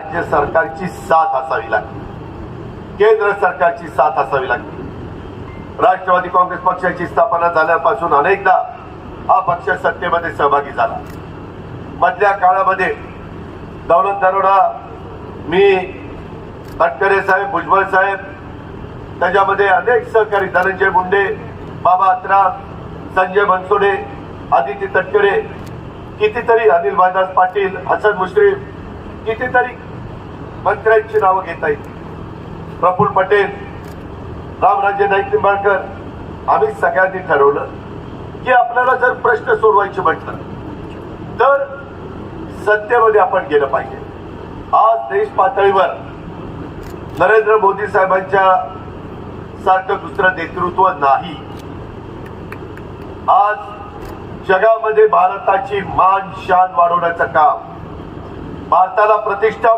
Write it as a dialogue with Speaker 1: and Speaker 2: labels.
Speaker 1: राज्य सरकारची साथ असावी लागते. केंद्र सरकारची साथ असावी लागते. राष्ट्रवादी काँग्रेस पक्षाची स्थापना झाल्यापासून अनेकदा हा पक्ष सत्तेमध्ये सहभागी झाला. मधल्या काळामध्ये दौलत दरोडा मी तटकरे साहेब भुजबळ साहेब त्याच्यामध्ये अनेक सहकारी धनंजय मुंडे बाबा अत्रा संजय बनसोडे आदित्य तटकरे कितीतरी अनिल भाईदास पाटील हसन मुश्रीफ कितीतरी मंत्र्यांची नावं घेता येतील. प्रफुल पटेल रामराजे नाईक निंबाळकर आम्ही सगळ्यांनी ठरवलं की आपल्याला जर प्रश्न सोडवायचे म्हटलं तर सत्तेमध्ये आपण गेलं पाहिजे. आज देश पातळीवर नरेंद्र मोदी साहेबांच्या सारखं दुसरं नेतृत्व नाही. आज जगामध्ये भारताची मान शान वाढवण्याचं काम भारताला प्रतिष्ठा